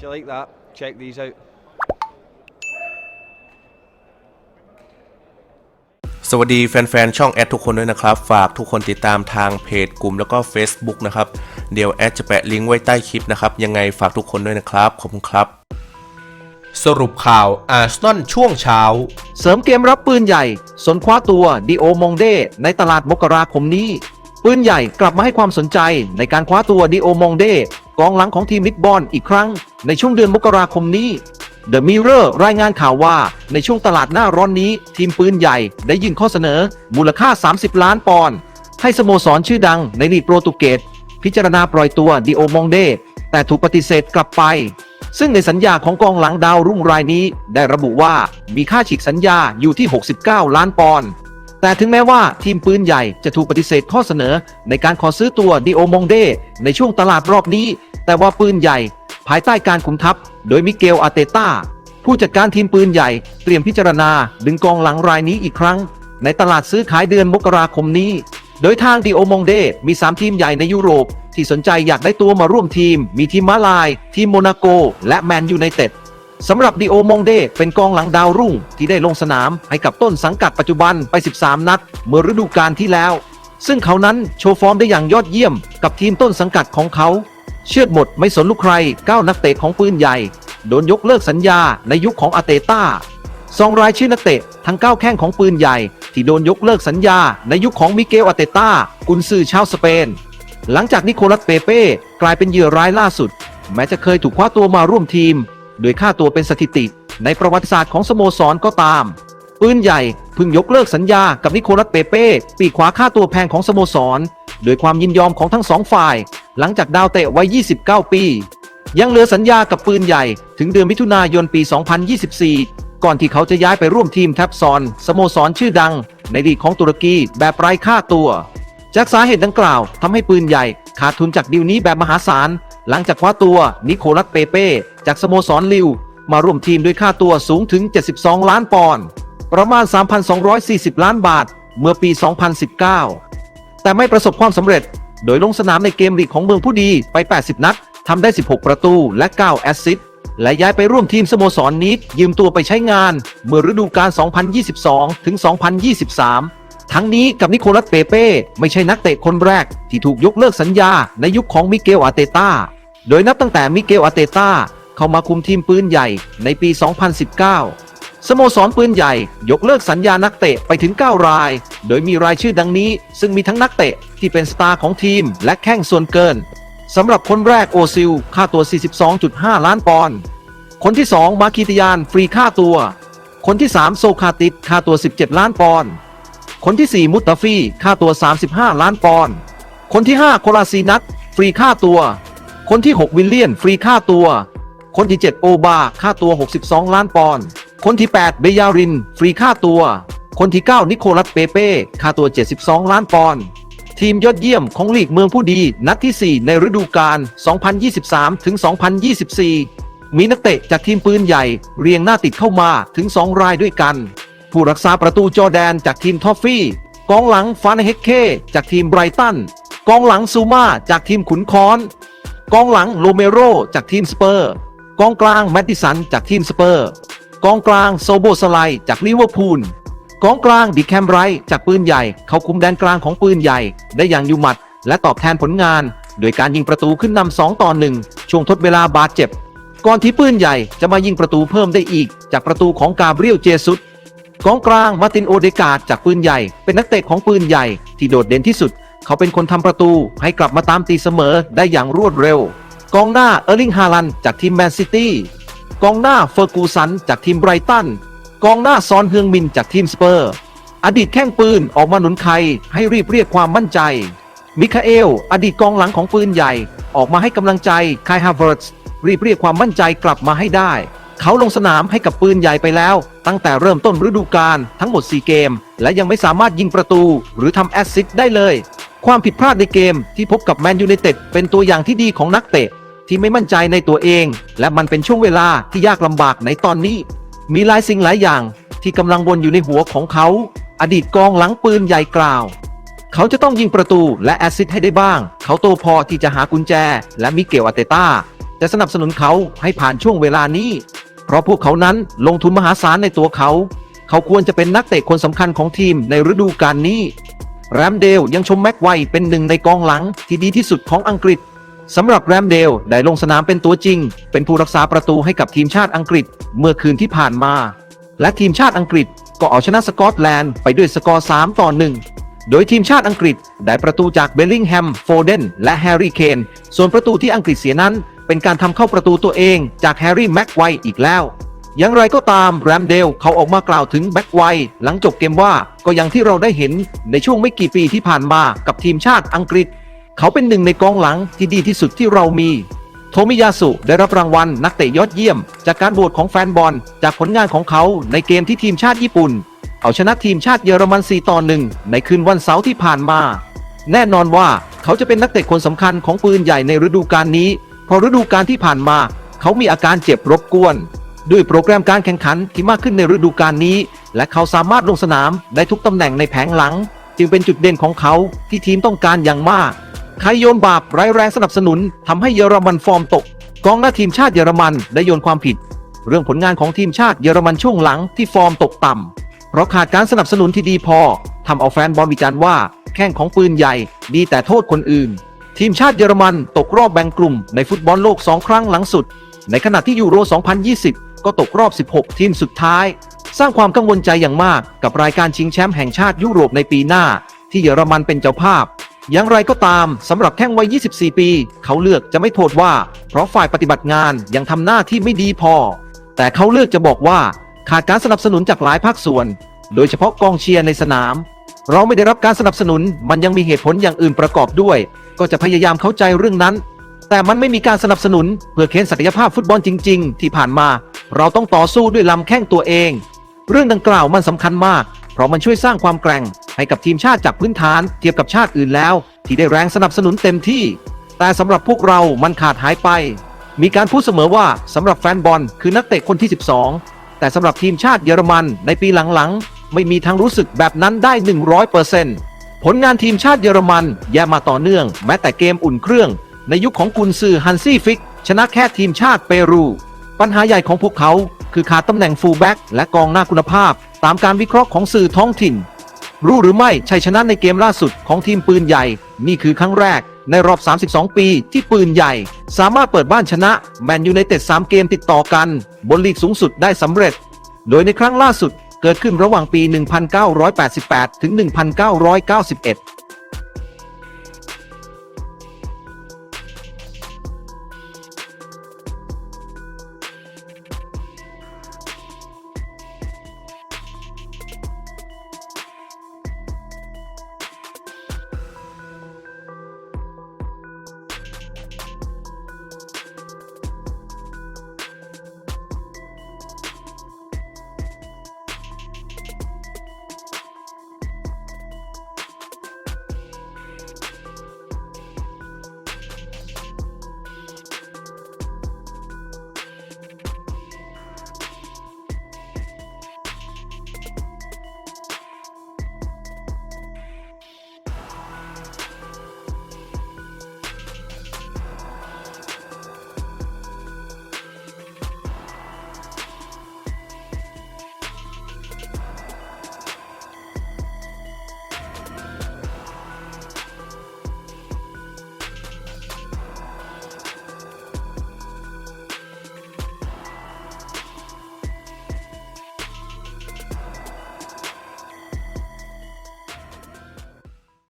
If you like that, check these out. สวัสดีแฟนๆ ช่องแอดทุกคนด้วยนะครับ ฝากทุกคนติดตามทางเพจกลุ่มแล้วก็ Facebook นะครับ เดี๋ยวแอดจะแปะลิงก์ไว้ใต้คลิปนะครับ ยังไงฝากทุกคนด้วยนะครับ ขอบคุณครับ สรุปข่าวอาร์เซนอลช่วงเช้า เสริมเกมรับปืนใหญ่ สนคว้าตัวดิโอมงเดในตลาดมกราคมนี้ ปืนใหญ่กลับมาให้ความสนใจในการคว้าตัวดิโอมงเดกองหลังของทีมลิสบอนอีกครั้ง ในช่วงเดือนมกราคมนี้ The Mirror รายงานข่าวว่าในช่วงตลาดหน้าร้อนนี้ ทีมปืนใหญ่ได้ยื่นข้อเสนอ มูลค่า 30 ล้านปอนด์ให้สโมสรชื่อดังในลีกโปรตุเกสพิจารณาปล่อยตัวดิโอมองเดแต่ถูกปฏิเสธกลับไป ซึ่งในสัญญาของกองหลังดาวรุ่งรายนี้ ได้ระบุว่ามีค่าฉีกสัญญาอยู่ที่ 69 ล้านปอนด์แต่ถึงแม้ว่าทีมปืนใหญ่จะถูกปฏิเสธข้อเสนอในการขอซื้อตัวดิโอมองเดในช่วงตลาดรอบนี้ แต่ว่าปืนใหญ่ ภายใต้การคุมทัพ โดยมิเกลอาเตต้า ผู้จัดการทีมปืนใหญ่เตรียมพิจารณา ดึงกองหลังรายนี้อีกครั้ง ในตลาดซื้อขายเดือนมกราคมนี้ โดยทางดิโอมงเดมี 3 ทีมใหญ่ในยุโรป ที่สนใจอยากได้ตัวมาร่วมทีม มีทีมมาลาย ทีมโมนาโก และแมนยูไนเต็ดสำหรับดิโอมงเดเป็นกองหลังดาวรุ่ง ที่ได้ลงสนามให้กับต้นสังกัดปัจจุบันไป 13 นัด เมื่อฤดูกาลที่แล้ว ซึ่งเขานั้นโชว์ฟอร์มได้อย่างยอดเยี่ยมกับทีมต้นสังกัดของเขา เชือดหมดไม่สนลูกใครก้าวนักเตะของปืนใหญ่ โดนยกเลิกสัญญาในยุคของอาเตต้าซองรายชื่อนักเตะทั้งก้าแข้งของปืนใหญ่ ที่โดนยกเลิกสัญญาในยุคของมิเกลอาเตต้ากุนซือชาวสเปน หลังจากนิโคลัสเปเป้กลายเป็นเหยื่อรายล่าสุด แม้จะเคยถูกคว้าตัวมาร่วมทีม โดยค่าตัวเป็นสถิติ ในประวัติศาสตร์ของสโมสรก็ตามปืนใหญ่เพิ่งยกเลิกสัญญากับนิโคลัสเปเป้ปีกขวาค่าตัวแพงของสโมสร โดยความยินยอมของทั้งสองฝ่าย หลังจากดาวเตะวัย29 ปี ยังเหลือสัญญากับปืนใหญ่ถึงเดือนมิถุนายนปี 2024 ก่อนที่เขาจะย้ายไปร่วมทีมแทบซอน สโมสรชื่อดัง ในลีกของตุรกีแบบไร้ค่าตัว จากสาเหตุดังกล่าวทำให้ปืนใหญ่ขาดทุนจากดีลนี้แบบมหาศาลหลังจากคว้าตัวนิโคลัสเปเป้จากสโมสรลิว มาร่วมทีมด้วยค่าตัวสูงถึง 72 ล้านปอนด์ประมาณ 3,240 ล้านบาท เมื่อปี 2019 แต่ไม่ประสบความสำเร็จ โดยลงสนามในเกมลีกของเมืองผู้ดีไป 80 นัดทำได้ 16 ประตูและ 9 แอสซิสต์และย้ายไปร่วมทีมสโมสรนิดยืมตัวไปใช้งาน เมื่อฤดูกาล 2022 ถึง 2023 ทั้งนี้กับนิโคลัสเปเป้ไม่ใช่นักเตะคนแรก ที่ถูกยกเลิกสัญญาในยุคของมิเกลอาเตตาโดยนับตั้งแต่มิเกลอาเตตาเข้ามาคุมทีมปืนใหญ่ในปี 2019 สโมสรปืนใหญ่ ยกเลิกสัญญานักเตะไปถึง 9 ราย โดยมีรายชื่อดังนี้ ซึ่งมีทั้งนักเตะที่เป็นสตาร์ของทีม และแข้งส่วนเกินสำหรับคนแรกโอซิล ค่าตัว 42.5 ล้านปอนด์คนที่ 2 มาคิติยานฟรีค่าตัว คนที่ 3 โซคาติสค่าตัว 17 ล้านปอนด์คนที่ 4 มุตตาฟีค่าตัว 35 ล้านปอนด์คนที่ 5 โคลาซีนัทฟรีค่าตัว คนที่ 6 วิลเลียน ฟรีค่าตัว คนที่ 7 โอบาค่าตัว 62 ล้านปอนด์ คนที่ 8 เบยาริน ฟรีค่าตัว คนที่ 9 นิโคลัสเปเป้ ค่าตัว 72 ล้านปอนด์ทีมยอดเยี่ยมของลีกเมืองผู้ดี นัดที่ 4 ในฤดูกาล 2023 ถึง 2024 มีนักเตะจากทีมปืนใหญ่ เรียงหน้าติดเข้ามาถึง 2 รายด้วยกัน ผู้รักษาประตูจอแดนจากทีมทอฟฟี่ กองหลังฟานเฮกเคจากทีมไบรตัน กองหลังซูมาจากทีมขุนคอน กองหลังโลเมโรจากทีมสเปอร์ กองกลางแมตติสันจากทีมสเปอร์ กองกลางโซโบสไลจากลิเวอร์พูลกองกลางดิแคมไรท์จากปืนใหญ่ เขาคุมแดนกลางของปืนใหญ่ ได้อย่างยู่หมัด และตอบแทนผลงาน โดยการยิงประตูขึ้นนำ2ต่อ1ช่วงทดเวลาบาดเจ็บ ก่อนที่ปืนใหญ่จะมายิงประตูเพิ่มได้อีก จากประตูของกาเบรียลเจซุสกองกลางมาตินโอเดกาดจากปืนใหญ่ เป็นนักเตะของปืนใหญ่ ที่โดดเด่นที่สุด เขาเป็นคนทำประตูให้กลับมาตามตีเสมอได้อย่างรวดเร็ว กองหน้าเออร์ลิงฮาลันจากทีมแมนซิตี้ กองหน้าเฟอร์กูสันจากทีมไบรตัน กองหน้าซอนเฮืองมินจากทีมสเปอร์ อดีตแข้งปืนออกมาหนุนใครให้รีบเรียกความมั่นใจ มิคาเอล อดีตกองหลังของปืนใหญ่ ออกมาให้กำลังใจคายฮาเวิร์ตส์รีบเรียกความมั่นใจกลับมาให้ได้ เขาลงสนามให้กับปืนใหญ่ไปแล้ว ตั้งแต่เริ่มต้นฤดูกาลทั้งหมด 4 เกม และยังไม่สามารถยิงประตู หรือทำแอสซิสต์ได้เลย ความผิดพลาดในเกมที่พบกับแมนยูไนเต็ดเป็นตัวอย่างที่ดีของนักเตะ ที่ไม่มั่นใจในตัวเอง และมันเป็นช่วงเวลาที่ยากลำบากในตอนนี้ มีหลายสิ่งหลายอย่างที่กำลังวนอยู่ในหัวของเขา อดีตกองหลังปืนใหญ่กล่าว เขาจะต้องยิงประตูและแอสซิสให้ได้บ้าง เขาโตพอที่จะหากุญแจ และมิเกลอาเตต้าจะสนับสนุนเขาให้ผ่านช่วงเวลานี้ เพราะพวกเขานั้นลงทุนมหาศาลในตัวเขา เขาควรจะเป็นนักเตะคนสำคัญของทีมในฤดูกาลนี้แรมเดลยังชมแม็กไวเป็นหนึ่งในกองหลังที่ดีที่สุดของอังกฤษ สำหรับแรมเดลได้ลงสนามเป็นตัวจริง เป็นผู้รักษาประตูให้กับทีมชาติอังกฤษเมื่อคืนที่ผ่านมา และทีมชาติอังกฤษก็เอาชนะสกอตแลนด์ไปด้วยสกอร์ 3 ต่อ 1 โดยทีมชาติอังกฤษได้ประตูจากเบลลิงแฮม โฟเดน และแฮร์รี่เคน ส่วนประตูที่อังกฤษเสียนั้น เป็นการทำเข้าประตูตัวเองจากแฮร์รี่แม็กไวท์อีกแล้ว อย่างไรก็ตามแรมเดลเขาออกมากล่าวถึงแบ็กไวท์หลังจบเกมว่าก็อย่างที่เราได้เห็นในช่วงไม่กี่ปีที่ผ่านมากับทีมชาติอังกฤษ เขาเป็นหนึ่งในกองหลังที่ดีที่สุดที่เรามี โทมิยาสุได้รับรางวัลนักเตะยอดเยี่ยม จากการโหวตของแฟนบอล จากผลงานของเขาในเกมที่ทีมชาติญี่ปุ่น เอาชนะทีมชาติเยอรมัน4ต่อ1ในคืนวันเสาร์ที่ผ่านมา แน่นอนว่าเขาจะเป็นนักเตะคนสำคัญของปืนใหญ่ในฤดูกาลนี้ เพราะฤดูกาลที่ผ่านมา เขามีอาการเจ็บรบกวน ด้วยโปรแกรมการแข่งขันที่มากขึ้นในฤดูกาลนี้ และเขาสามารถลงสนามได้ทุกตำแหน่งในแผงหลัง จึงเป็นจุดเด่นของเขาที่ทีมต้องการอย่างมาก ใครโยนบาปร้ายแรงสนับสนุนทำให้เยอรมันฟอร์มตก กองหน้าทีมชาติเยอรมันได้โยนความผิด เรื่องผลงานของทีมชาติเยอรมันช่วงหลังที่ฟอร์มตกต่ำเพราะขาดการสนับสนุนที่ดีพอทำเอาแฟนบอลวิจารณ์ว่าแข้งของปืนใหญ่ดีแต่โทษคนอื่น ทีมชาติเยอรมันตกรอบแบ่งกลุ่มในฟุตบอลโลก 2 ครั้งหลังสุด ในขณะที่ยูโร 2020 ก็ตกรอบ 16 ทีมสุดท้าย สร้างความกังวลใจอย่างมากกับรายการชิงแชมป์แห่งชาติยุโรปในปีหน้า ที่เยอรมันเป็นเจ้าภาพ อย่างไรก็ตามสำหรับแข้งวัย 24 ปี เขาเลือกจะไม่โทษว่า เพราะฝ่ายปฏิบัติงานยังทำหน้าที่ไม่ดีพอ แต่เขาเลือกจะบอกว่าขาดการสนับสนุนจากหลายภาคส่วน โดยเฉพาะกองเชียร์ในสนาม เราไม่ได้รับการสนับสนุนมันยังมีเหตุผลอย่างอื่นประกอบด้วย ก็จะพยายามเข้าใจเรื่องนั้น แต่มันไม่มีการสนับสนุน เพื่อเค้นศักยภาพฟุตบอลจริง ๆ ที่ผ่านมา เราต้องต่อสู้ด้วยลำแข้งตัวเอง เรื่องดังกล่าวมันสำคัญมาก ราะมันช่วยสร้างความแกร่ง ให้กับทีมชาติจากพื้นฐานเทียบกับชาติอื่นแล้ว ที่ได้แรงสนับสนุนเต็มที่ แต่สำหรับพวกเรามันขาดหายไป มีการพูดเสมอว่าสำหรับแฟนบอลคือนักเตะคนที่ 12 แต่สำหรับทีมชาติเยอรมันในปีหลังๆ ไม่มีทางรู้สึกแบบนั้นได้ 100%ผลงานทีมชาติเยอรมันแย่มาต่อเนื่อง แม้แต่เกมอุ่นเครื่อง ในยุคของกุนซือฮันซี่ฟิก ชนะแค่ทีมชาติเปรู ปัญหาใหญ่ของพวกเขา คือขาดตำแหน่งฟูลแบ็กและกองหน้าคุณภาพ ตามการวิเคราะห์ของสื่อท้องถิ่น รู้หรือไม่ชัยชนะในเกมล่าสุดของทีมปืนใหญ่ นี่คือครั้งแรกในรอบ 32 ปีที่ปืนใหญ่ สามารถเปิดบ้านชนะแมนยูไนเต็ด3เกมติดต่อกัน บนลีกสูงสุดได้สำเร็จ โดยในครั้งล่าสุดเกิดขึ้นระหว่างปี 1988 ถึง 1991